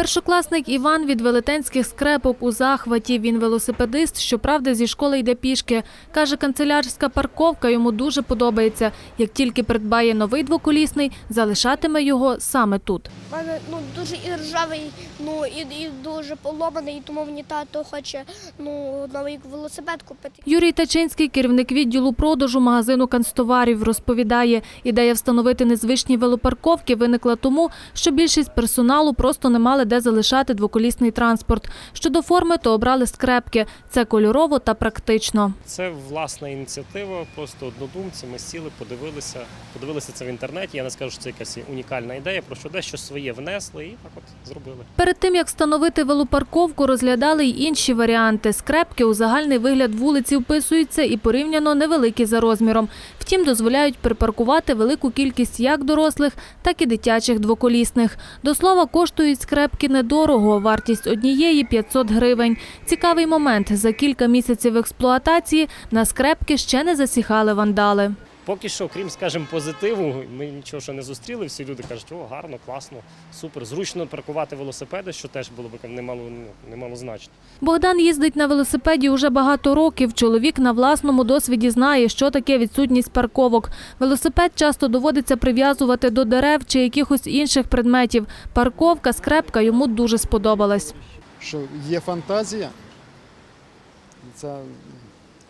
Першокласник Іван від велетенських скрепок у захваті. Він велосипедист, щоправда, зі школи йде пішки. Каже, канцелярська парковка йому дуже подобається. Як тільки придбає новий двоколісний, залишатиме його саме тут. У мене ну дуже і ржавий, ну і, і дуже поломаний, і тому мені тато хоче ну новий велосипед купити. Юрій Тачинський, керівник відділу продажу магазину канцтоварів, розповідає, ідея встановити незвичні велопарковки виникла тому, що більшість персоналу просто не мали де залишати двоколісний транспорт. Щодо форми, то обрали скрепки. Це кольорово та практично. Це власна ініціатива, просто однодумці. Ми сіли, подивилися, подивилися це в інтернеті. Я не скажу, що це якась унікальна ідея, про що дещо своє внесли і так от зробили. Перед тим як встановити велопарковку, розглядали й інші варіанти. Скрепки у загальний вигляд вулиці вписуються і порівняно невеликі за розміром. Втім, дозволяють припаркувати велику кількість як дорослих, так і дитячих двоколісних. До слова, коштують скрепки недорого. Вартість однієї 500 гривень. Цікавий момент. За кілька місяців експлуатації на скрепки ще не засіхали вандали. Поки що, крім, скажімо, позитиву, ми нічого ще не зустріли. Всі люди кажуть, о, гарно, класно, супер. Зручно паркувати велосипеди, що теж було б немало, немало значно. Богдан їздить на велосипеді уже багато років. Чоловік на власному досвіді знає, що таке відсутність парковок. Велосипед часто доводиться прив'язувати до дерев чи якихось інших предметів. Парковка, скрепка йому дуже сподобалась. що є фантазія. Це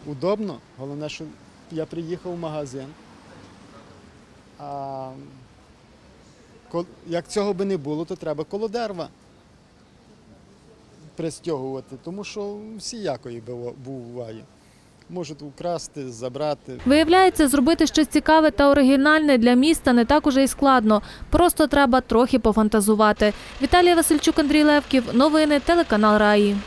удобно. Головне, що я приїхав в магазин. А як цього би не було, то треба коло дерева пристягувати, тому що всіякої бува- буває. Можуть украсти, забрати. Виявляється, зробити щось цікаве та оригінальне для міста не так уже й складно. Просто треба трохи пофантазувати. Віталія Васильчук, Андрій Левків. Новини телеканал Раї.